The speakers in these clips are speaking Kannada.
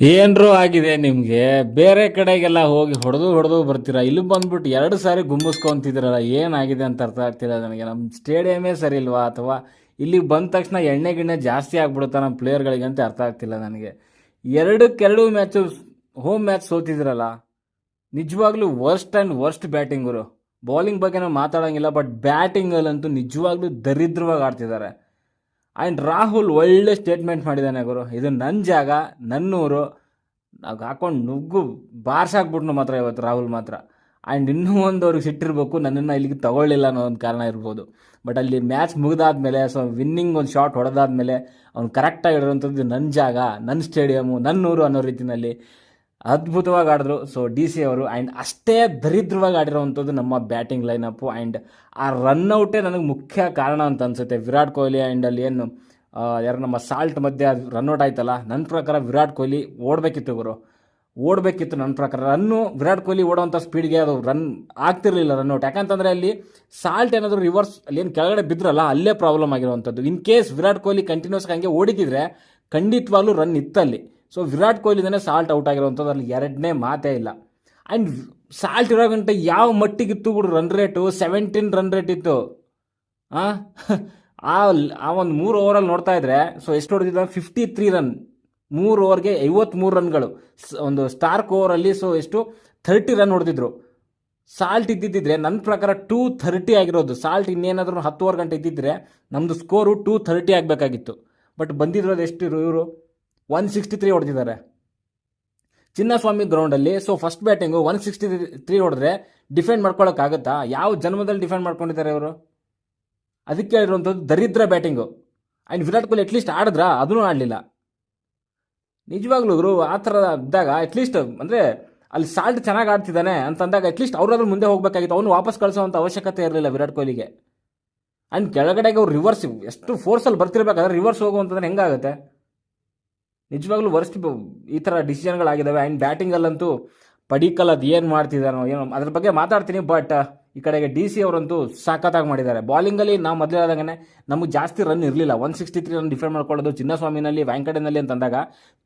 ಏನ್ರೂ ಆಗಿದೆ ನಿಮ್ಗೆ? ಬೇರೆ ಕಡೆಗೆಲ್ಲ ಹೋಗಿ ಹೊಡೆದು ಹೊಡೆದು ಬರ್ತೀರಾ? ಇಲ್ಲಿ ಬಂದ್ಬಿಟ್ಟು ಎರಡು ಸಾರಿ ಗುಮ್ಮಿಸ್ಕೊಂತಿದ್ದೀರಲ್ಲ ಏನಾಗಿದೆ ಅಂತ ಅರ್ಥ ಆಗ್ತಿಲ್ಲ ನನಗೆ. ನಮ್ಮ ಸ್ಟೇಡಿಯಮೇ ಸರಿ ಇಲ್ವಾ? ಅಥವಾ ಇಲ್ಲಿಗೆ ಬಂದ ತಕ್ಷಣ ಎಣ್ಣೆ ಗಿಣ್ಣೆ ಜಾಸ್ತಿ ಆಗ್ಬಿಡುತ್ತಾ ನಮ್ಮ ಪ್ಲೇಯರ್ಗಳಿಗೆ ಅಂತ ಅರ್ಥ ಆಗ್ತಿಲ್ಲ ನನಗೆ. ಎರಡಕ್ಕೆರಡು ಮ್ಯಾಚು, ಹೋಮ್ ಮ್ಯಾಚ್ ಸೋತಿದ್ರಲ್ಲ? ನಿಜವಾಗ್ಲೂ ವರ್ಸ್ಟ್ ಆ್ಯಂಡ್ ವರ್ಸ್ಟ್ ಬ್ಯಾಟಿಂಗರು ಬೌಲಿಂಗ್ ಬಗ್ಗೆ ನಾವು ಮಾತಾಡೋಂಗಿಲ್ಲ ಬಟ್ ಬ್ಯಾಟಿಂಗಲ್ಲಂತೂ ನಿಜವಾಗ್ಲೂ ದರಿದ್ರವಾಗಿ ಆಡ್ತಿದ್ದಾರೆ. ಆ್ಯಂಡ್ ರಾಹುಲ್ ಒಳ್ಳೆ ಸ್ಟೇಟ್ಮೆಂಟ್ ಮಾಡಿದ್ದಾನೆ ಗುರು. ಇದು ನನ್ನ ಜಾಗ, ನನ್ನೂರು. ನಾವು ಹಾಕೊಂಡು ನುಗ್ಗು ಬಾರ್ಸಾಕ್ಬಿಟ್ನು ಮಾತ್ರ ಇವತ್ತು ರಾಹುಲ್ ಮಾತ್ರ. ಆ್ಯಂಡ್ ಇನ್ನೂ ಒಂದು ಅವ್ರಿಗೆ ಸಿಟ್ಟಿರ್ಬೇಕು, ನನ್ನನ್ನು ಇಲ್ಲಿಗೆ ತಗೊಳ್ಳಿಲ್ಲ ಅನ್ನೋ ಒಂದು ಕಾರಣ ಇರ್ಬೋದು. ಬಟ್ ಅಲ್ಲಿ ಮ್ಯಾಚ್ ಮುಗಿದಾದ್ಮೇಲೆ ಸೊ ವಿನ್ನಿಂಗ್ ಒಂದು ಶಾಟ್ ಹೊಡೆದಾದ್ಮೇಲೆ, ಅವ್ನು ಕರೆಕ್ಟಾಗಿ ಇಡುವಂಥದ್ದು ನನ್ನ ಜಾಗ ನನ್ನ ಸ್ಟೇಡಿಯಮು ನನ್ನೂರು ಅನ್ನೋ ರೀತಿಯಲ್ಲಿ ಅದ್ಭುತವಾಗಿ ಆಡಿದ್ರು. ಸೊ ಡಿ ಸಿ ಅವರು ಆ್ಯಂಡ್ ಅಷ್ಟೇ ದರಿದ್ರವಾಗಿ ಆಡಿರೋವಂಥದ್ದು ನಮ್ಮ ಬ್ಯಾಟಿಂಗ್ ಲೈನಪ್ಪು ಆ್ಯಂಡ್ ಆ ರನ್ಔಟೇ ನನಗೆ ಮುಖ್ಯ ಕಾರಣ ಅಂತ ಅನ್ಸುತ್ತೆ. ವಿರಾಟ್ ಕೊಹ್ಲಿ ಆ್ಯಂಡ್ ಅಲ್ಲಿ ಏನು ಯಾರು ನಮ್ಮ ಸಾಲ್ಟ್ ಮಧ್ಯೆ ರನ್ಔಟ್ ಆಯ್ತಲ್ಲ ನನ್ನ ಪ್ರಕಾರ ವಿರಾಟ್ ಕೊಹ್ಲಿ ಓಡಬೇಕಿತ್ತು ಗುರು. ಓಡಬೇಕಿತ್ತು ನನ್ನ ಪ್ರಕಾರ. ರನ್ನು ವಿರಾಟ್ ಕೊಹ್ಲಿ ಓಡೋವಂಥ ಸ್ಪೀಡ್ಗೆ ಅದು ರನ್ ಆಗ್ತಿರ್ಲಿಲ್ಲ ರನ್ಔಟ್ ಯಾಕಂತಂದರೆ ಅಲ್ಲಿ ಸಾಲ್ಟ್ ಏನಾದರೂ ರಿವರ್ಸ್ ಅಲ್ಲಿ ಏನು ಕೆಳಗಡೆ ಬಿದ್ರಲ್ಲ, ಅಲ್ಲೇ ಪ್ರಾಬ್ಲಮ್ ಆಗಿರುವಂಥದ್ದು. In case Virat Kohli continues ಹಂಗೆ ಓಡಿದಿದ್ರೆ ಖಂಡಿತವಾಗ್ಲೂ ರನ್ ಇತ್ತಲ್ಲಿ. ಸೊ ವಿರಾಟ್ ಕೊಹ್ಲಿದೇ ಸಾಲ್ಟ್ ಔಟ್ ಆಗಿರುವಂಥದ್ದು ಅಲ್ಲಿ ಎರಡನೇ ಮಾತೇ ಇಲ್ಲ. ಆ್ಯಂಡ್ ಸಾಲ್ಟ್ ಇರೋ ಗಂಟೆ ಯಾವ ಮಟ್ಟಿಗಿತ್ತು ಬಿಡು run rate seventeen run rate ಇತ್ತು. ಆ? ಆ ಒಂದು ಮೂರು ಓವರಲ್ಲಿ ನೋಡ್ತಾ ಇದ್ರೆ ಸೊ ಎಷ್ಟು ಹೊಡೆದಿದ್ದ ಫಿಫ್ಟಿ ತ್ರೀ ರನ್ ಮೂರು ಓವರ್ಗೆ ಐವತ್ಮೂರು ರನ್ಗಳು ಒಂದು ಸ್ಟಾರ್ಕ್ ಓವರಲ್ಲಿ ಸೊ ಎಷ್ಟು? ಥರ್ಟಿ ರನ್ ಹೊಡೆದಿದ್ರು. ಸಾಲ್ಟ್ ಇದ್ದಿದ್ದಿದ್ರೆ ನನ್ನ ಪ್ರಕಾರ ಟೂ ಥರ್ಟಿ ಆಗಿರೋದು. ಸಾಲ್ಟ್ ಇನ್ನೇನಾದರೂ ಹತ್ತುವರೆ ಗಂಟೆ ಇದ್ದಿದ್ರೆ ನಮ್ಮದು ಸ್ಕೋರು ಟೂ ಥರ್ಟಿ ಆಗಬೇಕಾಗಿತ್ತು. ಬಟ್ ಬಂದಿರೋದು ಎಷ್ಟು ಇವರು ಒನ್ ಸಿಕ್ಸ್ಟಿ ತ್ರೀ ಹೊಡೆದಿದ್ದಾರೆ. ಚಿನ್ನಸ್ವಾಮಿ ಗ್ರೌಂಡಲ್ಲಿ so first batting one sixty three ಹೊಡೆದ್ರೆ ಡಿಫೆಂಡ್ ಮಾಡ್ಕೊಳ್ಳೋಕ್ಕಾಗತ್ತಾ ಯಾವ ಜನ್ಮದಲ್ಲಿ ಡಿಫೆಂಡ್ ಮಾಡ್ಕೊಂಡಿದ್ದಾರೆ ಇವರು? ಅದಕ್ಕೆ ಹೇಳಿರುವಂಥದ್ದು ದರಿದ್ರ batting and Virat Kohli at least ಆಡಿದ್ರಾ? ಅದೂ ಆಡಲಿಲ್ಲ. ನಿಜವಾಗ್ಲೂ ಗುರು, ಆ ಥರ ಇದ್ದಾಗ ಅಟ್ಲೀಸ್ಟ್ ಅಂದರೆ ಅಲ್ಲಿ ಸಾಲ್ಟ್ ಚೆನ್ನಾಗಿ ಆಡ್ತಿದ್ದಾನೆ ಅಂತಂದಾಗ ಅಟ್ಲೀಸ್ಟ್ ಅವರಾದ್ರೂ ಮುಂದೆ ಹೋಗಬೇಕಾಗಿತ್ತು. ಅವನು ವಾಪಸ್ ಕಳಿಸೋವಂಥ ಅವಶ್ಯಕತೆ ಇರಲಿಲ್ಲ ವಿರಾಟ್ ಕೊಹ್ಲಿಗೆ. ಆ್ಯಂಡ್ ಕೆಳಗಡೆಗೆ ಅವ್ರು ರಿವರ್ಸ್ ಎಷ್ಟು ಫೋರ್ಸಲ್ಲಿ ಬರ್ತಿರ್ಬೇಕಾದ್ರೆ ರಿವರ್ಸ್ ಹೋಗುವಂತಂದ್ರೆ ಹೆಂಗಾಗುತ್ತೆ? ನಿಜವಾಗ್ಲೂ ವರ್ಸ್ಟ್ ಈ ಥರ ಡಿಸಿಷನ್ಗಳಾಗಿದ್ದಾವೆ ಆ್ಯಂಡ್ ಬ್ಯಾಟಿಂಗಲ್ಲಂತೂ ಪಡಿಕಲ್ ಅದು ಏನು ಮಾಡ್ತಿದ್ದಾನೋ ಏನೋ, ಅದ್ರ ಬಗ್ಗೆ ಮಾತಾಡ್ತೀನಿ ಬಟ್ ಈ ಕಡೆಗೆ ಡಿ ಸಿ ಅವರಂತೂ ಸಾಕತ್ತಾಗಿ ಮಾಡಿದ್ದಾರೆ. ಬಾಲಿಂಗಲ್ಲಿ ನಾವು ಮೊದಲೇ ಆದಾಗನೇ ನಮಗೆ ಜಾಸ್ತಿ ರನ್ ಇರಲಿಲ್ಲ. One sixty three run defend ಮಾಡ್ಕೊಳ್ಳೋದು ಚಿನ್ನಸ್ವಾಮಿನಲ್ಲಿ ಅಂತ ಅಂತಂದಾಗ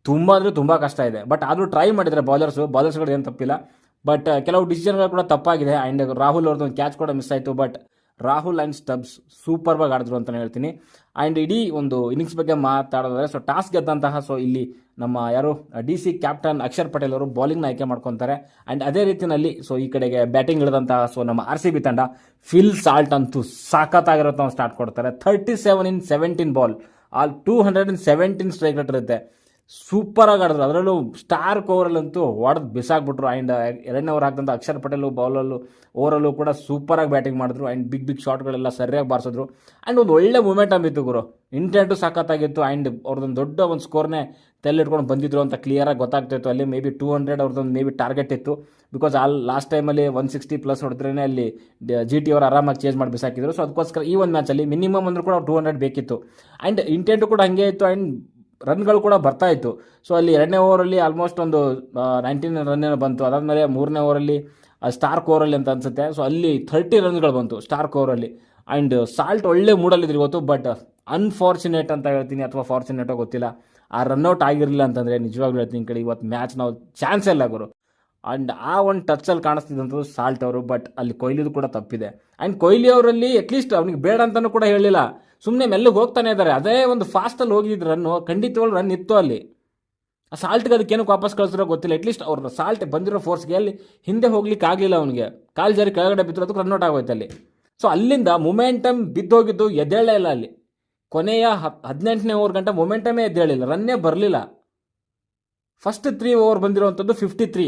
ತುಂಬ ಅಂದರೆ ತುಂಬ ಕಷ್ಟ ಇದೆ. ಬಟ್ ಆದರೂ ಟ್ರೈ ಮಾಡಿದ್ದಾರೆ ಬೌಲರ್ಸು ಬಾಲರ್ಸ್ಗಳು ಏನು ತಪ್ಪಿಲ್ಲ. ಬಟ್ ಕೆಲವು ಡಿಸಿಷನ್ಗಳು ಕೂಡ ತಪ್ಪಾಗಿದೆ. ಆ್ಯಂಡ್ ರಾಹುಲ್ ಅವ್ರದ್ದು ಒಂದು ಕ್ಯಾಚ್ ಕೂಡ ಮಿಸ್ ಆಯಿತು. ಬಟ್ ರಾಹುಲ್ ಆ್ಯಂಡ್ ಸ್ಟಬ್ಸ್ ಸೂಪರ್ವಾಗಿ ಆಡಿದ್ರು ಅಂತಲೇ ಹೇಳ್ತೀನಿ. ಆ್ಯಂಡ್ ಇಡೀ ಒಂದು ಇನ್ನಿಂಗ್ಸ್ ಬಗ್ಗೆ ಮಾತಾಡೋದಾದ್ರೆ ಸೊ ಟಾಸ್ ಗೆದ್ದಂತಹ ಸೊ ಇಲ್ಲಿ ನಮ್ಮ ಯಾರು, D C captain Akshar Patel ಅವರು ಬೌಲಿಂಗ್ನ ಆಯ್ಕೆ ಮಾಡ್ಕೊತಾರೆ. ಆ್ಯಂಡ್ ಅದೇ ರೀತಿಯಲ್ಲಿ ಸೊ ಈ ಕಡೆಗೆ ಬ್ಯಾಟಿಂಗ್ ಇಳಿದಂತಹ ಸೊ ನಮ್ಮ ಆರ್ ಸಿ ಬಿ ತಂಡ ಫಿಲ್ ಸಾಲ್ಟ್ ಅಂತೂ ಸಾಕತ್ತಾಗಿರೋ ಸ್ಟಾರ್ಟ್ ಕೊಡ್ತಾರೆ. Thirty seven in seventeen ball all two hundred in seventeen strike rate ಇರುತ್ತೆ ಸೂಪರಾಗಿ ಆಡಿದ್ರು ಅದರಲ್ಲೂ ಸ್ಟಾರ್ ಓವರಲ್ಲಂತೂ ಹೊಡೆದು ಬಿಸಾಕ್ಬಿಟ್ರು. ಆ್ಯಂಡ್ ಎರಡನೇ ಓವರ್ ಹಾಕಿದಂಥ ಅಕ್ಷರ್ ಪಟೇಲು ಬೌಲಲ್ಲೂ ಓವರಲ್ಲೂ ಕೂಡ ಸೂಪರಾಗಿ ಬ್ಯಾಟಿಂಗ್ ಮಾಡಿದ್ರು. ಆ್ಯಂಡ್ ಬಿಗ್ ಬಿಗ್ ಶಾಟ್ಗಳೆಲ್ಲ ಸರಿಯಾಗಿ ಬಾರಿಸಿದ್ರು. ಆ್ಯಂಡ್ ಒಂದು ಒಳ್ಳೆ ಮೂಮೆಂಟ್ ಇತ್ತು ಗುರು. ಇಂಟೆಂಟು ಸಾಕತ್ತಾಗಿತ್ತು ಆ್ಯಂಡ್ ಅವ್ರದ್ದೊಂದು ದೊಡ್ಡ ಒಂದು ಸ್ಕೋರ್ನೇ ತೆಲ್ಲಿಟ್ಕೊಂಡು ಬಂದಿದ್ರು ಅಂತ ಕ್ಲಿಯರಾಗಿ ಗೊತ್ತಾಗ್ತಿತ್ತು ಅಲ್ಲಿ ಮೇ ಬಿ ಟೂ ಹಂಡ್ರೆಡ್ ಅವ್ರದ್ದೊಂದು ಮೇ ಬಿ ಟಾರ್ಗೆಟ್ ಇತ್ತು. ಬಿಕಾಸ್ ಆಲ್ ಲಾಸ್ಟ್ ಟೈಮಲ್ಲಿ ಒನ್ ಸಿಕ್ಸ್ಟಿ ಪ್ಲಸ್ ಹೊಡೆದ್ರೇ ಅಲ್ಲಿ ಜಿ ಟಿ ಅವರು ಆರಾಮಾಗಿ ಚೇಂಜ್ ಮಾಡಿ ಬಿಸಾಕಿದ್ರು. ಸೊ ಅದಕ್ಕೋಸ್ಕರ ಈ ಒಂದು ಮ್ಯಾಚಲ್ಲಿ ಮಿನಿಮಮ್ ಅಂದ್ರೂ ಕೂಡ ಟೂ ಹಂಡ್ರೆಡ್ ಬೇಕಿತ್ತು. ಆ್ಯಂಡ್ ಇಂಟೆಂಟು ಕೂಡ ಹಂಗೆ ಇತ್ತು. ಆ್ಯಂಡ್ ರನ್ಗಳು ಕೂಡ ಬರ್ತಾ ಇತ್ತು. ಸೊ ಅಲ್ಲಿ ಎರಡನೇ ಓವರಲ್ಲಿ ಆಲ್ಮೋಸ್ಟ್ ಒಂದು ನೈನ್ಟೀನ್ ರನ್ ಏನೋ ಬಂತು. ಅದಾದಮೇಲೆ ಮೂರನೇ ಓವರಲ್ಲಿ ಸ್ಟಾರ್ಕ್ ಓವರಲ್ಲಿ ಅಂತ ಅನ್ಸುತ್ತೆ. ಸೊ ಅಲ್ಲಿ ಥರ್ಟಿ ರನ್ಗಳು ಬಂತು ಸ್ಟಾರ್ಕ್ ಓವರಲ್ಲಿ ಆ್ಯಂಡ್ ಸಾಲ್ಟ್ ಒಳ್ಳೆ ಮೂಡಲ್ಲಿದ್ರು ಇವತ್ತು ಬಟ್ ಅನ್ಫಾರ್ಚುನೇಟ್ ಅಂತ ಹೇಳ್ತೀನಿ ಅಥವಾ ಫಾರ್ಚುನೇಟೋ ಗೊತ್ತಿಲ್ಲ. ಆ ರನ್ಔಟ್ ಆಗಿರಲಿಲ್ಲ ಅಂತಂದರೆ ನಿಜವಾಗ್ಲೂ ಹೇಳ್ತೀನಿ ಕಡೆ ಇವತ್ತು ಮ್ಯಾಚ್ ನಾವು ಚಾನ್ಸ್ ಇಲ್ಲ ಗುರು. ಆ್ಯಂಡ್ ಆ ಒಂದು ಟಚಲ್ಲಿ ಕಾಣಿಸ್ತಿದ್ದಂಥದ್ದು ಸಾಲ್ಟ್ ಅವರು ಬಟ್ ಅಲ್ಲಿ ಕೊಹ್ಲಿದು ಕೂಡ ತಪ್ಪಿದೆ. ಆ್ಯಂಡ್ ಕೊಹ್ಲಿ ಅವರಲ್ಲಿ ಅಟ್ಲೀಸ್ಟ್ ಅವ್ನಿಗೆ ಬೇಡ ಅಂತಲೂ ಕೂಡ ಹೇಳಿಲ್ಲ ಸುಮ್ಮನೆ ಮೆಲ್ಲಗೆ ಹೋಗ್ತಾನೆ ಇದ್ದಾರೆ ಅದೇ ಒಂದು ಫಾಸ್ಟಲ್ಲಿ ಹೋಗಿದ್ದು ರನ್ನು ಖಂಡಿತವಾಗ್ಲೂ ರನ್ ಇತ್ತು ಅಲ್ಲಿ. ಆ ಸಾಲ್ಟ್ಗೆ ಅದಕ್ಕೆ ಏನಕ್ಕೆ ವಾಪಸ್ ಕಳಿಸಿರೋ ಗೊತ್ತಿಲ್ಲ. ಅಟ್ಲೀಸ್ಟ್ ಅವ್ರ ಸಾಲ್ಟ್ ಬಂದಿರೋ ಫೋರ್ಸ್ಗೆ ಅಲ್ಲಿ ಹಿಂದೆ ಹೋಗ್ಲಿಕ್ಕೆ ಆಗಲಿಲ್ಲ ಅವನಿಗೆ. ಕಾಲು ಜಾರಿ ಕೆಳಗಡೆ ರನ್ ರನ್ಔಟ್ ಆಗೋಯ್ತು ಅಲ್ಲಿ. ಸೊ ಅಲ್ಲಿಂದ ಮೊಮೆಂಟಮ್ ಬಿದ್ದೋಗಿದ್ದು ಎದ್ದೇಳೇ ಇಲ್ಲ ಅಲ್ಲಿ. ಕೊನೆಯ ಹದಿನೆಂಟನೇ ಓವರ್ ಗಂಟೆ ಮೊಮೆಂಟಮೇ ಎದ್ದೇಳಿಲ್ಲ ರನ್ನೇ ಬರಲಿಲ್ಲ. ಫಸ್ಟ್ ತ್ರೀ ಓವರ್ ಬಂದಿರುವಂಥದ್ದು fifty three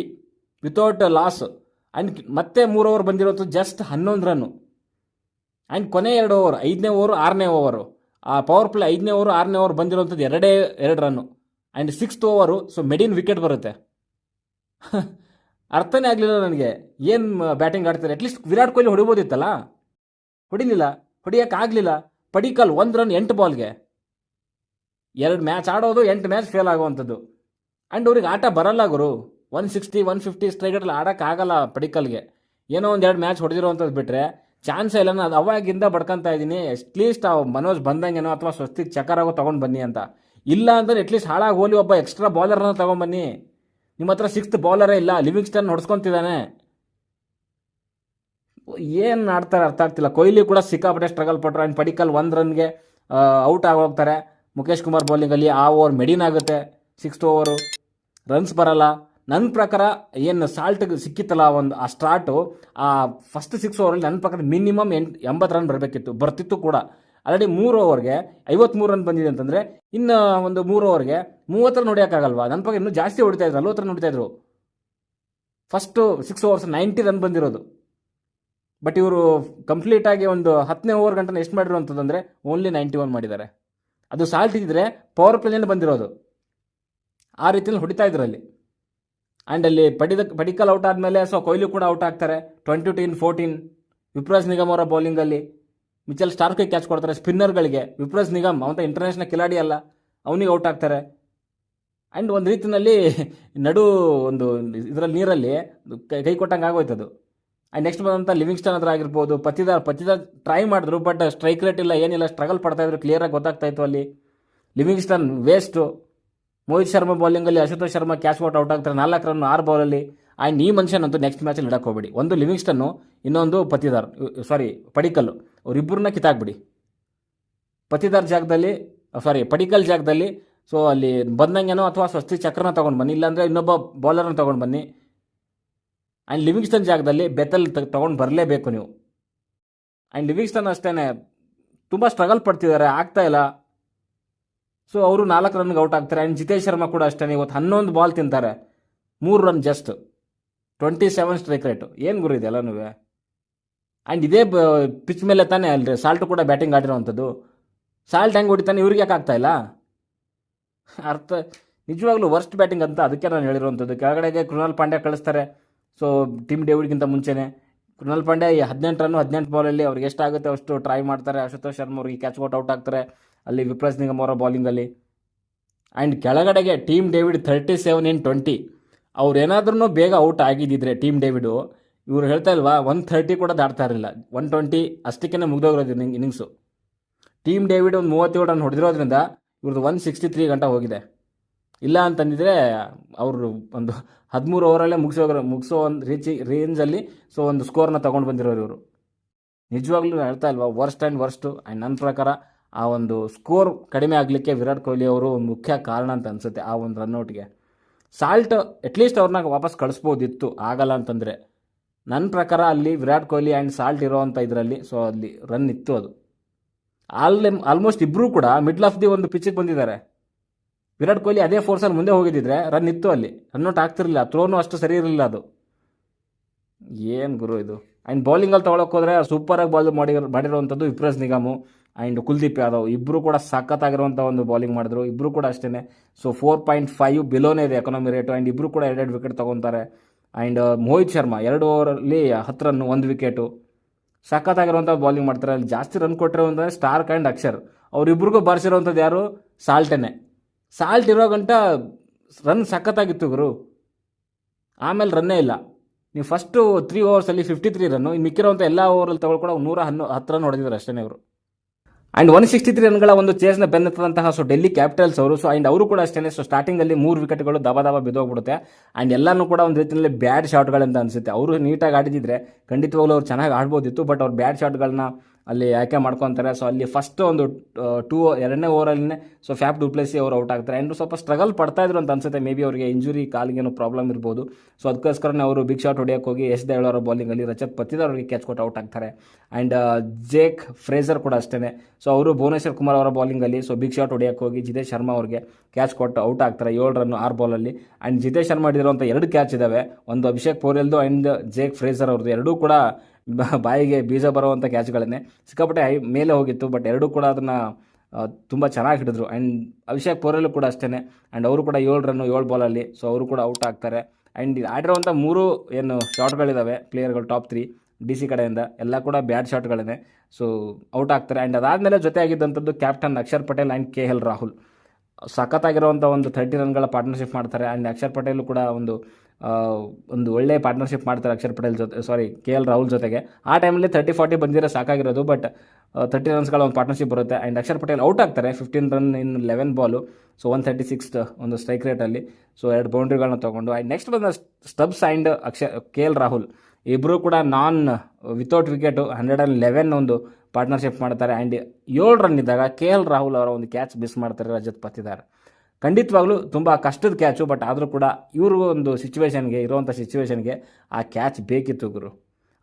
without loss and ಮತ್ತೆ ಮೂರು ಓವರ್ ಬಂದಿರೋಂಥದ್ದು ಜಸ್ಟ್ ಹನ್ನೊಂದು ರನ್ನು ಆ್ಯಂಡ್ ಕೊನೆ ಎರಡು ಓವರ್ ಐದನೇ ಓವರು ಆರನೇ ಓವರು ಆ ಪವರ್ ಪ್ಲೇ ಐದನೇ ಓವರ್ ಆರನೇ ಓವರ್ ಬಂದಿರುವಂಥದ್ದು ಎರಡೇ, ಎರಡು run and sixth over so maiden wicket ಬರುತ್ತೆ. ಅರ್ಥನೇ ಆಗಲಿಲ್ಲ ನನಗೆ. ಏನು ಬ್ಯಾಟಿಂಗ್ ಆಡ್ತಾರೆ ಅಟ್ಲೀಸ್ಟ್ ವಿರಾಟ್ ಕೊಹ್ಲಿ ಹೊಡಿಬೋದಿತ್ತಲ್ಲ? ಹೊಡಿಲಿಲ್ಲ. ಹೊಡಿಯೋಕ್ಕಾಗಲಿಲ್ಲ ಪಡಿಕಲ್ ಒಂದು ರನ್ ಎಂಟು ಬಾಲ್ಗೆ ಎರಡು ಮ್ಯಾಚ್ ಆಡೋದು, ಎಂಟು ಮ್ಯಾಚ್ ಫೇಲ್ ಆಗುವಂಥದ್ದು. ಆ್ಯಂಡ್ ಅವ್ರಿಗೆ ಆಟ ಬರಲ್ಲ ಗುರು. ಒನ್ ಸಿಕ್ಸ್ಟಿ ಒನ್ ಫಿಫ್ಟಿ ಸ್ಟ್ರೈಕಲ್ಲಿ ಆಡೋಕ್ಕಾಗಲ್ಲ ಪಡಿಕಲ್ಗೆ. ಏನೋ ಒಂದು ಎರಡು ಮ್ಯಾಚ್ ಹೊಡೆದಿರೋವಂಥದ್ದು ಬಿಟ್ಟರೆ ಚಾನ್ಸೇ ಇಲ್ಲ ನಾನು ಅವಾಗಿಂದ ಬಡ್ಕೊಂತ ಇದ್ದೀನಿ. ಅಟ್ಲೀಸ್ಟ್ ಆ ಮನೋಜ್ ಬಂದಂಗೇನೋ ಅಥವಾ ಸ್ವಸ್ತಿಗೆ ಚಕರಾಗೋ ತೊಗೊಂಡು ಬನ್ನಿ ಅಂತ. ಇಲ್ಲ ಅಂದ್ರೆ ಅಟ್ಲೀಸ್ಟ್ ಹಾಳಾಗಿ ಹೋಲಿ ಒಬ್ಬ ಎಕ್ಸ್ಟ್ರಾ ಬೌಲರ್ನ ತಗೊಂಬನ್ನಿ ನಿಮ್ಮ ಹತ್ರ ಸಿಕ್ಸ್ತ್ ಬೌಲರೇ ಇಲ್ಲ ಲಿವಿಂಗ್ಸ್ಟನ್ ಹೊಡ್ಸ್ಕೊತಿದ್ದಾನೆ. ಏನು ಆಡ್ತಾರೆ ಅರ್ಥ ಆಗ್ತಿಲ್ಲ. ಕೊಹ್ಲಿ ಕೂಡ ಸಿಕ್ಕಾಪಟ್ಟೆ ಸ್ಟ್ರಗಲ್ ಪಟ್ರು. ಆ್ಯಂಡ್ ಪಡಿಕಲ್ ಒಂದು ರನ್ಗೆ ಔಟ್ ಆಗಿ ಹೋಗ್ತಾರೆ ಮುಖೇಶ್ ಕುಮಾರ್ ಬೌಲಿಂಗಲ್ಲಿ ಆ ಓವರ್ ಮೆಡಿನ್ ಆಗುತ್ತೆ. ಸಿಕ್ಸ್ತ್ ಓವರು ರನ್ಸ್ ಬರಲ್ಲ. ನನ್ನ ಪ್ರಕಾರ ಏನು ಸಾಲ್ಟ್ಗೆ ಸಿಕ್ಕಿತ್ತಲ್ಲ ಒಂದು ಆ ಸ್ಟಾರ್ಟು ಆ ಫಸ್ಟ್ ಸಿಕ್ಸ್ ಓವರಲ್ಲಿ ನನ್ನ ಪ್ರಕಾರ ಮಿನಿಮಮ್ ಎಂಟು, ಎಂಬತ್ತು ರನ್ ಬರಬೇಕಿತ್ತು. ಬರ್ತಿತ್ತು ಕೂಡ. ಆಲ್ರೆಡಿ ಮೂರು ಓವರ್ಗೆ ಐವತ್ಮೂರು ರನ್ ಬಂದಿದೆ ಅಂತಂದರೆ ಇನ್ನು ಒಂದು ಮೂರು ಓವರ್ಗೆ ಮೂವತ್ತು ರನ್ ನನ್ನ ಪ್ರಕಾರ ಇನ್ನೂ ಜಾಸ್ತಿ ಹೊಡಿತಾ ಇದ್ರು ನಲ್ವತ್ತು ರನ್ ಹೊಡಿತಾ ಇದ್ರು. First six overs ninety run ಬಂದಿರೋದು. ಬಟ್ ಇವರು ಕಂಪ್ಲೀಟಾಗಿ ಒಂದು ಹತ್ತನೇ ಓವರ್ ಗಂಟೆ ಎಷ್ಟು ಮಾಡಿರೋ ಅಂತಂದರೆ ಓನ್ಲಿ ನೈಂಟಿ ಒನ್ ಮಾಡಿದ್ದಾರೆ. ಅದು ಸಾಲ್ಟ್ ಇದ್ದರೆ ಪವರ್ ಪ್ಲೇನೇ ಬಂದಿರೋದು. ಆ ರೀತಿಯಲ್ಲಿ ಹೊಡಿತಾ ಇದ್ರು ಅಲ್ಲಿ. ಆ್ಯಂಡ್ ಅಲ್ಲಿ ಪಡಿದ, ಪಡಿಕಲ್ ಔಟ್ ಆದಮೇಲೆ ಸೊ ಕೊಹ್ಲಿ ಕೂಡ ಔಟ್ ಆಗ್ತಾರೆ. Twenty two in fourteen Vipraj Nigam ಅವರ ಬೌಲಿಂಗಲ್ಲಿ ಮಿಚಲ್ ಸ್ಟಾರ್ಕ್ಗೆ ಕ್ಯಾಚ್ ಕೊಡ್ತಾರೆ ಸ್ಪಿನ್ನರ್ಗಳಿಗೆ ವಿಪ್ರಾಜ್ ನಿಗಮ್, ಅವಂತ ಇಂಟರ್ನ್ಯಾಷನಲ್ ಕಿಲಾಡಿ ಅಲ್ಲ, ಅವನಿಗೆ ಔಟ್ ಆಗ್ತಾರೆ. ಆ್ಯಂಡ್ ಒಂದು ರೀತಿಯಲ್ಲಿ ನಡು ಒಂದು ಇದರಲ್ಲಿ ನೀರಲ್ಲಿ ಕೈ ಕೊಟ್ಟಂಗೆ ಆಗೋಯ್ತದು. ಆ್ಯಂಡ್ ನೆಕ್ಸ್ಟ್ ಬಂದಂಥ ಲಿವಿಂಗ್ಸ್ಟನ್ ಹತ್ರ ಆಗಿರ್ಬೋದು ಪತಿದಾರ್ ಪತಿದಾರ್ ಟ್ರೈ ಮಾಡಿದ್ರು ಬಟ್ ಸ್ಟ್ರೈಕ್ ರೇಟ್ ಇಲ್ಲ, ಏನಿಲ್ಲ ಸ್ಟ್ರಗಲ್ ಪಡ್ತಾ ಇದ್ರು ಕ್ಲಿಯರಾಗಿ ಗೊತ್ತಾಗ್ತಾ ಇತ್ತು ಅಲ್ಲಿ. Livingstone waste Mohit Sharma ಬೌಲಿಂಗಲ್ಲಿ Ashutosh Sharma catch out out ಆಗ್ತಾರೆ. ನಾಲ್ಕು ರನ್, ಆರು ಬಾಲಲ್ಲಿ ಆ್ಯಂಡ್ ಈ ಮನುಷ್ಯನಂತೂ ನೆಕ್ಸ್ಟ್ ಮ್ಯಾಚಲ್ಲಿ ಇಡಕ್ಕೆ ಹೋಗ್ಬೇಡಿ. ಒಂದು ಲಿವಿಂಗ್ಸ್ಟನ್ನು ಇನ್ನೊಂದು ಪತಿದಾರ್ ಸಾರಿ ಪಡಿಕಲ್ಲು ಅವರಿಬ್ಬರನ್ನ ಕಿತ್ತಾಕ್ಬಿಡಿ. ಪತಿದಾರ್ ಜಾಗದಲ್ಲಿ ಸಾರಿ ಪಡಿಕಲ್ ಜಾಗದಲ್ಲಿ ಸೊ ಅಲ್ಲಿ ಬಂದಂಗೇನೋ ಅಥವಾ ಸ್ವಸ್ತಿ ಚಕ್ರನ ತೊಗೊಂಡು ಬನ್ನಿ, ಇಲ್ಲಾಂದರೆ ಇನ್ನೊಬ್ಬ ಬೌಲರ್ನ ತೊಗೊಂಡು ಬನ್ನಿ. ಆ್ಯಂಡ್ ಲಿವಿಂಗ್ಸ್ಟನ್ ಜಾಗದಲ್ಲಿ ಬೆತ್ತಲ್ ತೊಗೊಂಡು ಬರಲೇಬೇಕು ನೀವು. ಆ್ಯಂಡ್ ಲಿವಿಂಗ್ಸ್ಟನ್ ಅಷ್ಟೇ ತುಂಬ ಸ್ಟ್ರಗಲ್ ಪಡ್ತಿದ್ದಾರೆ ಆಗ್ತಾ ಇಲ್ಲ. ಸೊ ಅವರು ನಾಲ್ಕು ರನ್ಗೆ ಔಟ್ ಆಗ್ತಾರೆ. ಆ್ಯಂಡ್ ಜಿತೇಶ್ ಶರ್ಮಾ ಕೂಡ ಅಷ್ಟೇ ಇವತ್ತು ಹನ್ನೊಂದು ಬಾಲ್ ತಿಂತಾರೆ. ಮೂರು run just twenty seven strike rate ಏನು ಗುರು ಇದೆಲ್ಲ ಎಲ್ಲನೂ? ಆ್ಯಂಡ್ ಇದೇ ಪಿಚ್ ಮೇಲೆ ತಾನೇ ಅಲ್ರಿ. ಸಾಲ್ಟ್ ಕೂಡ ಬ್ಯಾಟಿಂಗ್ ಆಡಿರೋವಂಥದ್ದು. ಸಾಲ್ಟ್ ಹೆಂಗೆ ಹೊಡಿತಾನೆ? ಇವ್ರಿಗೆ ಯಾಕೆ ಆಗ್ತಾ ಇಲ್ಲ? ಅರ್ಥ. ನಿಜವಾಗ್ಲೂ ವರ್ಸ್ಟ್ ಬ್ಯಾಟಿಂಗ್ ಅಂತ ಅದಕ್ಕೆ ನಾನು ಹೇಳಿರುವಂಥದ್ದು. ಕೆಳಗಡೆಗೆ ಕೃಣಾಲ್ ಪಾಂಡ್ಯ ಕಳಿಸ್ತಾರೆ. ಸೊ ಟೀಮ್ ಡೇವಿಡ್ಗಿಂತ ಮುಂಚೆನೇ. ಕೃಣಾಲ್ ಪಾಂಡ್ಯ ಈ ಹದಿನೆಂಟು ರನ್ನು, ಹದಿನೆಂಟು ಬಾಲಲ್ಲಿ ಅವ್ರಿಗೆ ಎಷ್ಟಾಗುತ್ತೆ ಅಷ್ಟು ಟ್ರೈ ಮಾಡ್ತಾರೆ. ಅಶುತೋಷ್ ಶರ್ಮಾ ಅವ್ರಿಗೆ ಕ್ಯಾಚ್ ಔಟ್ ಆಗ್ತಾರೆ. ಅಲ್ಲಿ ವಿಪ್ರಾಸ್ ನಿಗಮ್ ಬೌಲಿಂಗಲ್ಲಿ ಆ್ಯಂಡ್ ಕೆಳಗಡೆಗೆ Tim David thirty seven in twenty ಅವ್ರೇನಾದ್ರೂ ಬೇಗ ಔಟ್ ಆಗಿದ್ದಿದ್ರೆ ಟೀಮ್ ಡೇವಿಡು ಇವ್ರು ಹೇಳ್ತಾ ಇಲ್ವಾ ಒನ್ ಥರ್ಟಿ ಕೂಡ ದಾಟ್ತಾ ಇರಲಿಲ್ಲ. ಒನ್ ಟ್ವೆಂಟಿ ಅಷ್ಟಕ್ಕೇ ಮುಗ್ದೋಗಿರೋದು ಇನ್ನಿಂಗ್ಸು ಟೀಮ್ ಡೇವಿಡ್ ಒಂದು ಮೂವತ್ತೇಳು ರನ್ ಹೊಡೆದಿರೋದ್ರಿಂದ ಇವ್ರದ್ದು ಒನ್ ಸಿಕ್ಸ್ಟಿ ತ್ರೀ ಗಂಟೆ ಹೋಗಿದೆ. ಇಲ್ಲ ಅಂತಂದಿದ್ರೆ ಅವರು ಒಂದು ಹದಿಮೂರು ಓವರಲ್ಲೇ ಮುಗಿಸೋ ಮುಗಿಸೋ ಒಂದು ರೀಚಿ ರೇಂಜಲ್ಲಿ ಸೊ ಒಂದು ಸ್ಕೋರ್ನ ತೊಗೊಂಡು ಬಂದಿರೋರು ಇವರು. ನಿಜವಾಗ್ಲೂ ಹೇಳ್ತಾ ಇಲ್ವಾ ವರ್ಸ್ಟ್ ಆ್ಯಂಡ್ ವರ್ಸ್ಟು ಆ್ಯಂಡ್ ನನ್ನ ಪ್ರಕಾರ ಆ ಒಂದು ಸ್ಕೋರ್ ಕಡಿಮೆ ಆಗಲಿಕ್ಕೆ ವಿರಾಟ್ ಕೊಹ್ಲಿ ಅವರು ಮುಖ್ಯ ಕಾರಣ ಅಂತ ಅನಿಸುತ್ತೆ ಆ ಒಂದು ರನ್ಔಟ್ಗೆ ಸಾಲ್ಟ್ ಅಟ್ಲೀಸ್ಟ್ ಅವ್ರನ್ನ ವಾಪಸ್ ಕಳಿಸ್ಬೋದಿತ್ತು. ಆಗಲ್ಲ ಅಂತಂದರೆ ನನ್ನ ಪ್ರಕಾರ ಅಲ್ಲಿ ವಿರಾಟ್ ಕೊಹ್ಲಿ ಆ್ಯಂಡ್ ಸಾಲ್ಟ್ ಇರೋವಂಥ ಇದರಲ್ಲಿ ಸೊ ಅಲ್ಲಿ ರನ್ ಇತ್ತು ಅದು. ಆಲ್ ಆಲ್ಮೋಸ್ಟ್ ಇಬ್ಬರೂ ಕೂಡ ಮಿಡ್ಲ್ ಆಫ್ ದಿ ಒಂದು ಪಿಚ್ಚಿಗೆ ಬಂದಿದ್ದಾರೆ. ವಿರಾಟ್ ಕೊಹ್ಲಿ ಅದೇ ಫೋರ್ಸಲ್ಲಿ ಮುಂದೆ ಹೋಗಿದ್ದಿದ್ರೆ ರನ್ ಇತ್ತು ಅಲ್ಲಿ. ರನ್ಔಟ್ ಆಗ್ತಿರಲಿಲ್ಲ. ಥ್ರೋನು ಅಷ್ಟು ಸರಿ ಇರಲಿಲ್ಲ ಅದು. ಏನು ಗುರು ಇದು. ಆ್ಯಂಡ್ ಬೌಲಿಂಗಲ್ಲಿ ತೊಗೊಳಕ್ಕೆ ಹೋದರೆ ಸೂಪರಾಗಿ ಬಾಲ್ ಮಾಡಿ ಮಾಡಿರೋವಂಥದ್ದು ವಿಪ್ರಸ್ ನಿಗಮು. ಆ್ಯಂಡ್ ಕುಲ್ದೀಪ್ ಯಾದವ್ ಇಬ್ಬರು ಕೂಡ ಸಖತ್ತಾಗಿರುವಂಥ ಒಂದು ಬೌಲಿಂಗ್ ಮಾಡಿದ್ರು. ಇಬ್ಬರು ಕೂಡ ಅಷ್ಟೇ ಸೊ ಫೋರ್ ಪಾಯಿಂಟ್ ಫೈವ್ ಬಿಲೋನೇ ಇದೆ ಎಕನಾಮಿ ರೇಟು ಆ್ಯಂಡ್ ಇಬ್ಬರು ಕೂಡ ಎರಡೆರಡು ವಿಕೆಟ್ ತೊಗೊತಾರೆ. ಆ್ಯಂಡ್, ಮೋಹಿತ್ ಶರ್ಮಾ ಎರಡು ಓವರಲ್ಲಿ ಹತ್ತು ರನ್ನು ಒಂದು ವಿಕೆಟು ಸಖತ್ತಾಗಿರುವಂಥ ಬೌಲಿಂಗ್ ಮಾಡ್ತಾರೆ. ಅಲ್ಲಿ ಜಾಸ್ತಿ ರನ್ ಕೊಟ್ಟಿರುವಂಥದ್ದು ಸ್ಟಾರ್ಕ್ ಆ್ಯಂಡ್ ಅಕ್ಷರ್ ಅವರಿಬ್ರಿಗೂ ಬರ್ಸಿರೋವಂಥದ್ದು ಯಾರು? ಸಾಲ್ಟೇನೆ. ಸಾಲ್ಟ್ ಇರೋ ಗಂಟ ರನ್ ಸಖತ್ತಾಗಿತ್ತು ಗುರು. ಆಮೇಲೆ ರನ್ನೇ ಇಲ್ಲ. ನೀವು ಫಸ್ಟು ತ್ರೀ ಓವರ್ಸಲ್ಲಿ ಫಿಫ್ಟಿ ತ್ರೀ ರನ್ನು ಇನ್ನು ಮಿಕ್ಕಿರೋಂಥ ಎಲ್ಲ ಓವರಲ್ಲಿ ತೊಗೊಳ್ಕೊಂಡು ನೂರ ಹನ್ನೊ ಹತ್ತು ರನ್ ಹೊಡೆದಿದ್ದಾರೆ ಅಷ್ಟೇ ಅವರು ಆ್ಯಂಡ್ ಒನ್ ಸಿಕ್ಸ್ಟಿ ತ್ರೀ ರನ್ಗಳ ಒಂದು ಚೇಸ್ನ ಬೆನ್ನತ್ತಂತಹ ಸೊ ಡೆಲ್ಲಿ ಕ್ಯಾಪಿಟಲ್ಸ್ ಅವರು ಸೊ ಅಂಡ್ ಅವರು ಕೂಡ ಅಷ್ಟೇ ಸೊ ಸ್ಟಾರ್ಟಿಂಗಲ್ಲಿ ಮೂರು ವಿಕೆಟ್ಗಳು ದಬ ದಬ ಬಿದ್ದೋಗ್ಬಿಡುತ್ತೆ. ಆ್ಯಂಡ್ ಎಲ್ಲನೂ ಕೂಡ ಒಂದು ರೀತಿಯಲ್ಲಿ ಬ್ಯಾಡ್ ಶಾಟ್ಗಳಂತ ಅನಿಸುತ್ತೆ. ಅವರು ನೀಟಾಗಿ ಆಡಿದಿದ್ರೆ ಖಂಡಿತವಾಗ್ಲೂ ಅವ್ರು ಚೆನ್ನಾಗಿ ಆಡ್ಬೋದಿತ್ತು ಬಟ್ ಅವ್ರು ಬ್ಯಾಡ್ ಶಾಟ್ಗಳನ್ನ ಅಲ್ಲಿ ಆಯ್ಕೆ ಮಾಡ್ಕೊತಾರೆ. ಸೊ ಅಲ್ಲಿ ಫಸ್ಟ್ ಒಂದು ಟೂ ಎರಡನೇ ಓವರಲ್ಲೇ ಸೊ ಫ್ಯಾಪ್ ಡುಪ್ಲೇಸಿ ಅವರು ಔಟ್ ಆಗ್ತಾರೆ. ಆ್ಯಂಡ್ ಸ್ವಲ್ಪ ಸ್ಟ್ರಗಲ್ ಪಡ್ತಾ ಇದ್ರು ಅಂತ ಅನ್ಸುತ್ತೆ. ಮೇ ಬಿ ಅವರಿಗೆ ಇಂಜುರಿ ಕಾಲಿಗೇನೋ ಪ್ರಾಬ್ಲಮ್ ಇರ್ಬೋದು. ಸೊ ಅದಕ್ಕೋಸ್ಕರನೇ ಅವರು ಬಿಗ್ ಶಾಟ್ ಹೊಡಿಯೋಕೆ ಹೋಗಿ ಎಸ್ ದೇಳವರ ಬೌಲಿಂಗಲ್ಲಿ ರಚತ್ ಪತ್ತಿದಾರ್ ಅವರಿಗೆ ಕ್ಯಾಚ್ ಕೊಟ್ಟು ಔಟ್ ಆಗ್ತಾರೆ. ಆ್ಯಂಡ್ ಜೇಕ್ ಫ್ರೇಜರ್ ಕೂಡ ಅಷ್ಟೇ ಸೊ ಅವರು ಭುವನೇಶ್ವರ್ ಕುಮಾರ್ ಅವರ ಬೌಲಿಂಗಲ್ಲಿ ಸೊ ಬಿಗ್ ಶಾಟ್ ಹೊಡಿಯೋಕೆ ಹೋಗಿ ಜಿತೇಶ್ ಶರ್ಮಾ ಅವ್ರಿಗೆ ಕ್ಯಾಚ್ ಕೊಟ್ಟು ಔಟ್ ಆಗ್ತಾರೆ ಏಳು ರನ್ ಆರು ಬಾಲಲ್ಲಿ ಆ್ಯಂಡ್ ಜಿತೇಶ್ ಶರ್ಮಾ ಹಿಡಿದಿರುವಂಥ ಎರಡು ಕ್ಯಾಚ್ ಇದ್ದಾವೆ ಒಂದು ಅಭಿಷೇಕ್ ಪೋರೆಲ್ದು ಆ್ಯಂಡ್ ಜೇಕ್ ಫ್ರೇಜರ್ ಅವ್ರದ್ದು ಎರಡೂ ಕೂಡ ಬಾಯಿಗೆ ಬೀಜ ಬರುವಂಥ ಕ್ಯಾಚ್ಗಳನ್ನೇ ಸಿಕ್ಕಾಪಟ್ಟೆ ಹೈ ಮೇಲೆ ಹೋಗಿತ್ತು, ಬಟ್ ಎರಡೂ ಕೂಡ ಅದನ್ನು ತುಂಬ ಚೆನ್ನಾಗಿ ಹಿಡಿದ್ರು. ಆ್ಯಂಡ್ ಅಭಿಷೇಕ್ ಪೋರಲ್ಲೂ ಕೂಡ ಅಷ್ಟೇ ಆ್ಯಂಡ್ ಅವರು ಕೂಡ ಏಳು ರನ್ನು, ಏಳು ಬಾಲಲ್ಲಿ ಸೊ ಅವರು ಕೂಡ ಔಟ್ ಆಗ್ತಾರೆ. ಆ್ಯಂಡ್ ಆಡಿರುವಂಥ ಮೂರು, ಏನು ಶಾಟ್ಗಳಿದ್ದಾವೆ ಪ್ಲೇಯರ್ಗಳು ಟಾಪ್ ತ್ರೀ ಡಿ ಸಿ ಕಡೆಯಿಂದ. ಎಲ್ಲ ಕೂಡ ಬ್ಯಾಡ್ ಶಾಟ್ಗಳೇ ಸೊ ಔಟ್ ಆಗ್ತಾರೆ. ಆ್ಯಂಡ್ ಅದಾದಮೇಲೆ ಜೊತೆ ಆಗಿದ್ದಂಥದ್ದು captain Akshar Patel and K L Rahul. ಸಖತ್ತಾಗಿರುವಂಥ ಒಂದು ಥರ್ಟಿ ರನ್ಗಳ ಪಾರ್ಟ್ನರ್ಶಿಪ್ ಮಾಡ್ತಾರೆ. ಆ್ಯಂಡ್ ಅಕ್ಷರ್ ಪಟೇಲು ಕೂಡ ಒಂದು ಒಂದು ಒಳ್ಳೆ ಪಾರ್ಟ್ನರ್ಶಿಪ್ ಮಾಡ್ತಾರೆ ಅಕ್ಷರ್ ಪಟೇಲ್ ಜೊತೆ ಸಾರಿ ಕೆ ಎಲ್ ರಾಹುಲ್ ಜೊತೆಗೆ. ಆ ಟೈಮಲ್ಲಿ ತರ್ಟಿ ಫಾರ್ಟಿ ಬಂದಿರೋ ಸಾಕಾಗಿರೋದು ಬಟ್ ತರ್ಟಿ ರನ್ಸ್ಗಳ ಒಂದು ಪಾರ್ಟ್ನರ್ಶಿಪ್ ಬರುತ್ತೆ. ಆ್ಯಂಡ್ ಅಕ್ಷರ್ ಪಟೇಲ್ ಔಟ್ ಆಗ್ತಾರೆ fifteen run in eleven ball so one thirty six ಒಂದು ಸ್ಟ್ರೈಕ್ ರೇಟಲ್ಲಿ ಸೊ ಎರಡು ಬೌಂಡ್ರಿಗಳನ್ನ ತೊಗೊಂಡು ಆ್ಯಂಡ್ ನೆಕ್ಸ್ಟ್ ಬಂದ Stubbs and Akshar K L Rahul. ಇಬ್ಬರು ಕೂಡ non without wicket hundred and eleven ಒಂದು ಪಾರ್ಟ್ನರ್ಶಿಪ್ ಮಾಡ್ತಾರೆ. ಆ್ಯಂಡ್ ಏಳು ರನ್ ಇದ್ದಾಗ ಕೆ ಎಲ್ ರಾಹುಲ್ ಅವರ ಒಂದು ಕ್ಯಾಚ್ ಮಿಸ್ ಮಾಡ್ತಾರೆ ರಜತ್ ಪತ್ತಿದಾರ್. ಖಂಡಿತವಾಗ್ಲೂ ತುಂಬ ಕಷ್ಟದ ಕ್ಯಾಚು ಬಟ್ ಆದರೂ ಕೂಡ ಇವರು ಒಂದು ಸಿಚುವೇಶನ್ಗೆ ಇರುವಂಥ ಸಿಚುವೇಶನ್ಗೆ ಆ ಕ್ಯಾಚ್ ಬೇಕಿತ್ತು ಗುರು.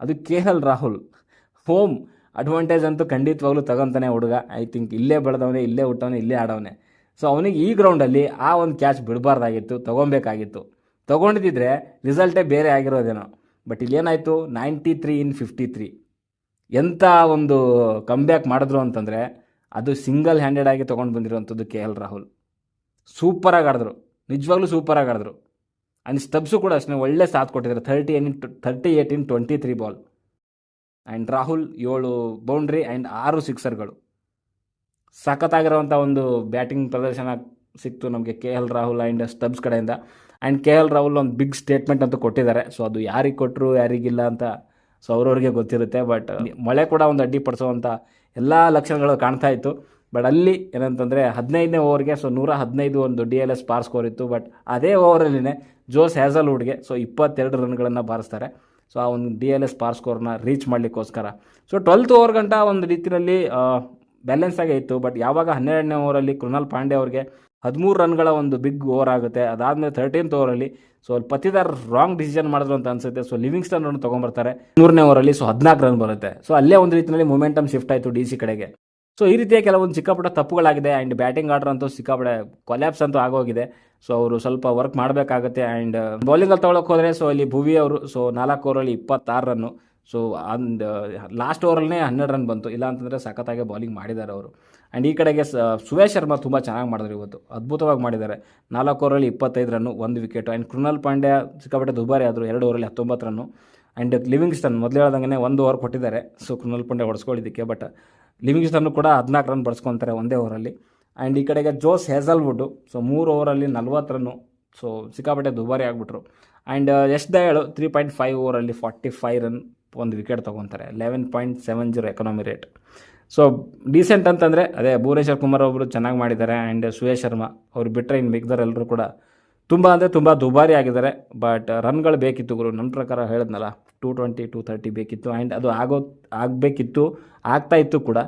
ಅದು K L Rahul. Home advantage ಅಂತೂ ಖಂಡಿತವಾಗ್ಲೂ ತಗೊಂತಾನೆ ಹುಡುಗ. ಐ ಥಿಂಕ್ ಇಲ್ಲೇ ಬೆಳೆದವನೇ, ಇಲ್ಲೇ ಹುಟ್ಟವನೇ, ಇಲ್ಲೇ ಆಡವನೇ. ಸೊ ಅವನಿಗೆ ಈ ಗ್ರೌಂಡಲ್ಲಿ ಆ ಒಂದು ಕ್ಯಾಚ್ ಬಿಡಬಾರ್ದಾಗಿತ್ತು, ತೊಗೊಬೇಕಾಗಿತ್ತು. ತೊಗೊಂಡಿದ್ದಿದ್ರೆ ರಿಸಲ್ಟೇ ಬೇರೆ ಆಗಿರೋದೇನೋ. But ಇಲ್ಲೇನಾಯಿತು? Ninety three in fifty three ಎಂಥ ಒಂದು ಕಮ್ಬ್ಯಾಕ್ ಮಾಡಿದ್ರು ಅಂತಂದರೆ ಅದು ಸಿಂಗಲ್ ಹ್ಯಾಂಡೆಡ್ ಆಗಿ ತೊಗೊಂಡು ಬಂದಿರುವಂಥದ್ದು ಕೆ ಎಲ್ ರಾಹುಲ್. ಸೂಪರಾಗಿ ಆಡಿದ್ರು. ನಿಜವಾಗ್ಲೂ ಸೂಪರಾಗಿ ಆಡಿದ್ರು. ಆ್ಯಂಡ್ ಸ್ಟಬ್ಸು ಕೂಡ ಅಷ್ಟೇ, ಒಳ್ಳೆ ಸಾಥ್ ಕೊಟ್ಟಿದ್ದಾರೆ. Thirty in thirty eight in twenty three ball and Rahul ಏಳು ಬೌಂಡ್ರಿ ಆ್ಯಂಡ್ ಆರು ಸಿಕ್ಸರ್ಗಳು ಸಖತ್ತಾಗಿರೋವಂಥ ಒಂದು ಬ್ಯಾಟಿಂಗ್ ಪ್ರದರ್ಶನ ಸಿಕ್ತು ನಮಗೆ K L Rahul and Stubbs ಕಡೆಯಿಂದ. ಆ್ಯಂಡ್ ಕೆ ಎಲ್ ರಾಹುಲ್ ಒಂದು ಬಿಗ್ ಸ್ಟೇಟ್ಮೆಂಟ್ ಅಂತ ಕೊಟ್ಟಿದ್ದಾರೆ. ಸೊ ಅದು ಯಾರಿಗೆ ಕೊಟ್ಟರು ಯಾರಿಗಿಲ್ಲ ಅಂತ ಸೊ, ಅವ್ರವ್ರಿಗೆ ಗೊತ್ತಿರುತ್ತೆ. ಬಟ್ ಮಳೆ ಕೂಡ ಒಂದು ಅಡ್ಡಿಪಡಿಸುವಂಥ ಎಲ್ಲ ಲಕ್ಷಣಗಳು ಕಾಣ್ತಾ ಇತ್ತು. ಬಟ್ ಅಲ್ಲಿ ಏನಂತಂದರೆ ಹದಿನೈದನೇ ಓವರ್ಗೆ ಸೊ ನೂರ ಹದಿನೈದು ಒಂದು D L S par score ಇತ್ತು. ಬಟ್ ಅದೇ ಓವರಲ್ಲಿನೇ ಜೋಸ್ ಹ್ಯಾಸಲ್ವುಡ್ಗೆ ಸೊ ಇಪ್ಪತ್ತೆರಡು ರನ್ಗಳನ್ನು ಬಾರಿಸ್ತಾರೆ. ಸೊ ಆ ಒಂದು ಡಿ ಎಲ್ ಎಸ್ ಪಾರ್ ಸ್ಕೋರ್ನ ರೀಚ್ ಮಾಡಲಿಕ್ಕೋಸ್ಕರ. ಸೊ ಟ್ವೆಲ್ತ್ ಓವರ್ ಗಂಟ ಒಂದು ರೀತಿಯಲ್ಲಿ ಬ್ಯಾಲೆನ್ಸ್ ಆಗೇ ಇತ್ತು. ಬಟ್ ಯಾವಾಗ ಹನ್ನೆರಡನೇ ಓವರಲ್ಲಿ ಕೃಣಾಲ್ ಪಾಂಡೆ ಅವ್ರಿಗೆ ಹದಿಮೂರು ರನ್ಗಳ ಒಂದು ಬಿಗ್ ಓವರ್ ಆಗುತ್ತೆ, ಅದಾದಮೇಲೆ ತರ್ಟೀನ್ತ್ ಓವರಲ್ಲಿ ಸೊ ಅಲ್ಲಿ ಪತ್ತಿದಾರ್ ರಾಂಗ್ ಡಿಸಿಷನ್ ಮಾಡಿದ್ರು ಅಂತ ಅನ್ಸುತ್ತೆ. ಸೊ ಲಿವಿಂಗ್ಸ್ಟನ್ ರನ್ ತೊಗೊಂಬರ್ತಾರೆ. ನೂರನೇ ಓವರಲ್ಲಿ ಸೊ ಹದಿನಾಲ್ಕು ರನ್ ಬರುತ್ತೆ. ಸೊ ಅಲ್ಲೇ ಒಂದು ರೀತಿಯಲ್ಲಿ ಮೊಮೆಂಟಮ್ ಶಿಫ್ಟ್ ಆಯಿತು ಡಿ ಸಿ ಕಡೆಗೆ. ಸೊ ಈ ರೀತಿಯ ಕೆಲವೊಂದು ಸಿಕ್ಕಾಪಟ್ಟ ತಪ್ಪುಗಳಾಗಿದೆ ಆ್ಯಂಡ್ ಬ್ಯಾಟಿಂಗ್ ಆರ್ಡರ್ ಅಂತೂ ಸಿಕ್ಕಾಪಟ್ಟೆ ಕೊಲ್ಯಾಪ್ಸ್ ಅಂತೂ ಆಗೋಗಿದೆ. ಸೊ ಅವರು ಸ್ವಲ್ಪ ವರ್ಕ್ ಮಾಡಬೇಕಾಗುತ್ತೆ ಆ್ಯಂಡ್ ಬೌಲಿಂಗಲ್ಲಿ ತೊಗೊಳಕ್ಕೆ ಹೋದರೆ ಸೊ ಅಲ್ಲಿ ಭುವಿ ಅವರು ಸೊ ನಾಲ್ಕು ಓವರಲ್ಲಿ ಇಪ್ಪತ್ತಾರು ರನ್ನು ಸೊ ಅಂದ್ ಲಾಸ್ಟ್ ಓವರಲ್ಲೇ ಹನ್ನೆರಡು ರನ್ ಬಂತು. ಇಲ್ಲ ಅಂತಂದರೆ ಸಖತ್ತಾಗಿ ಬೌಲಿಂಗ್ ಮಾಡಿದ್ದಾರೆ ಅವರು. ಆ್ಯಂಡ್ ಈ ಕಡೆಗೆ ಸುವೇಶ್ ಶರ್ಮಾ ತುಂಬ ಚೆನ್ನಾಗಿ ಮಾಡಿದ್ರು ಇವತ್ತು. ಅದ್ಭುತವಾಗಿ ಮಾಡಿದ್ದಾರೆ. ನಾಲ್ಕು ಓವರಲ್ಲಿ ಇಪ್ಪತ್ತೈದು ರನ್ನು ಒಂದು ವಿಕೆಟು ಆ್ಯಂಡ್ ಕೃಣಾಲ್ ಪಾಂಡ್ಯ ಸಿಕ್ಕಾಪಟ್ಟೆ ದುಬಾರಿ ಆದರು, ಎರಡು ಓವರಲ್ಲಿ ಹತ್ತೊಂಬತ್ತು ರನ್ನು ಆ್ಯಂಡ್ ಲಿವಿಂಗ್ಸ್ಟನ್ ಮೊದಲು ಹೇಳ್ದಂಗೆ ಒಂದು ಓವರ್ ಕೊಟ್ಟಿದ್ದಾರೆ. ಸೊ ಕೃಣಾಲ್ ಪಾಂಡ್ಯ ಹೊಡೆಸ್ಕೊಳ್ಳಿದ್ದಕ್ಕೆ ಬಟ್ ಲಿವಿಂಗ್ಸ್ಟನ್ನು ಕೂಡ ಹದಿನಾಲ್ಕು ರನ್ ಬಡ್ಸ್ಕೊತಾರೆ ಒಂದೇ ಓವರಲ್ಲಿ ಆ್ಯಂಡ್ ಈ ಕಡೆಗೆ ಜೋಸ್ ಹೆಸಲ್ವುಡ್ಡು ಸೊ ಮೂರು ಓವರಲ್ಲಿ ನಲ್ವತ್ತು ರನ್ನು ಸೊ ಸಿಕ್ಕಾಪಟ್ಟೆ ದುಬಾರಿ ಆಗಿಬಿಟ್ರು. And Yash Dayal three point five ಓವರಲ್ಲಿ forty five run ಒಂದು wicket ತೊಗೊತಾರೆ eleven point seven zero economy rate so decent ಅಂತಂದರೆ, ಅದೇ ಭುವನೇಶ್ವರ್ ಕುಮಾರ್ ಒಬ್ಬರು ಚೆನ್ನಾಗಿ ಮಾಡಿದ್ದಾರೆ ಆ್ಯಂಡ್ ಸುಯೇಶ್ ಶರ್ಮಾ ಅವ್ರು ಬಿಟ್ಟರೆ ಇನ್ನು ಮಿಕ್ದರೆಲ್ಲರೂ ಕೂಡ ತುಂಬ ಅಂದರೆ ತುಂಬ ದುಬಾರಿ ಆಗಿದ್ದಾರೆ ಬಟ್ ರನ್ಗಳು ಬೇಕಿತ್ತು ಗುರು ನನ್ನ ಪ್ರಕಾರ ಹೇಳಿದ್ನಲ್ಲ. ಟೂ ಟ್ವೆಂಟಿ ಟೂ ತರ್ಟಿ ಬೇಕಿತ್ತು. ಆ್ಯಂಡ್ ಅದು ಆಗೋ, ಆಗಬೇಕಿತ್ತು, ಆಗ್ತಾ ಇತ್ತು ಕೂಡ.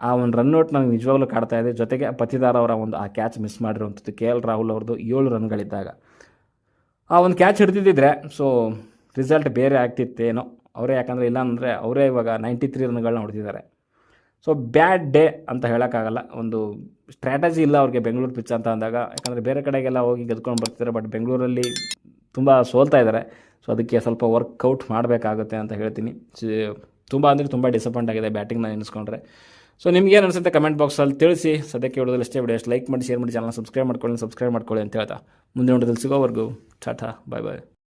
ಆ ಒಂದು ರನ್ ಔಟ್ ನಿಜವಾಗ್ಲೂ ಕಾಡ್ತಾ ಇದೆ. ಜೊತೆಗೆ ಪತಿದಾರ್ ಅವರ ಒಂದು ಆ ಕ್ಯಾಚ್ ಮಿಸ್ ಮಾಡಿರುವಂಥದ್ದು ಕೆ ಎಲ್ ರಾಹುಲ್ ಅವ್ರದ್ದು ಏಳು ರನ್ಗಳಿದ್ದಾಗ ಆ ಒಂದು ಕ್ಯಾಚ್ ಹಿಡಿದಿದ್ದಿದ್ರೆ ಸೊ ರಿಸಲ್ಟ್ ಬೇರೆ ಆಗ್ತಿತ್ತೇನೋ ಅವರೇ ಯಾಕಂದರೆ ಇಲ್ಲಾಂದರೆ ಅವರೇ ಇವಾಗ ನೈಂಟಿ ತ್ರೀ ರನ್ಗಳನ್ನ ಹೊಡೆದಿದ್ದಾರೆ. ಸೊ ಬ್ಯಾಡ್ ಡೇ ಅಂತ ಹೇಳೋಕ್ಕಾಗಲ್ಲ. ಒಂದು ಸ್ಟ್ರಾಟಜಿ ಇಲ್ಲ ಅವ್ರಿಗೆ ಬೆಂಗಳೂರು ಪಿಚ್ ಅಂತ ಅಂದಾಗ. ಯಾಕಂದರೆ ಬೇರೆ ಕಡೆಗೆಲ್ಲ ಹೋಗಿ ಗೆದ್ಕೊಂಡು ಬರ್ತಿದ್ದಾರೆ ಬಟ್ ಬೆಂಗಳೂರಲ್ಲಿ ತುಂಬ ಸೋಲ್ತಾ ಇದ್ದಾರೆ. ಸೊ ಅದಕ್ಕೆ ಸ್ವಲ್ಪ ವರ್ಕೌಟ್ ಮಾಡಬೇಕಾಗುತ್ತೆ ಅಂತ ಹೇಳ್ತೀನಿ. ತುಂಬ ಅಂದರೆ ತುಂಬ ಡಿಸಪಾಯಿಂಟ್ ಆಗಿದೆ ಬ್ಯಾಟಿಂಗ್ನ ನೆನೆಸ್ಕೊಂಡ್ರೆ ಸೊ ನಿಮ್ಗೆ ಏನು ಅನಿಸುತ್ತೆ ಕಮೆಂಟ್ ಬಾಕ್ಸಲ್ಲಿ ತಿಳಿಸಿ. ಸದ್ಯಕ್ಕೆ ಹೇಳೋದ್ರಲ್ಲಿ ಅಷ್ಟೇ ಬಿಡಿ ಅಷ್ಟು ಲೈಕ್ ಮಾಡಿ ಶೇರ್ ಮಾಡಿ ಚಾನಲ್ ಸಬ್ಸ್ಕ್ರೈಬ್ ಮಾಡ್ಕೊಳ್ಳಿ ಸಬ್ಸ್ಕ್ರೈಬ್ ಮಾಡ್ಕೊಳ್ಳಿ ಅಂತ ಹೇಳ್ತಾ. ಮುಂದಿನ ನೋಡೋದಲ್ಲಿ ಸಿಗೋವರೆಗೂ ಟಾಟಾ ಬಾಯ್ ಬಾಯ್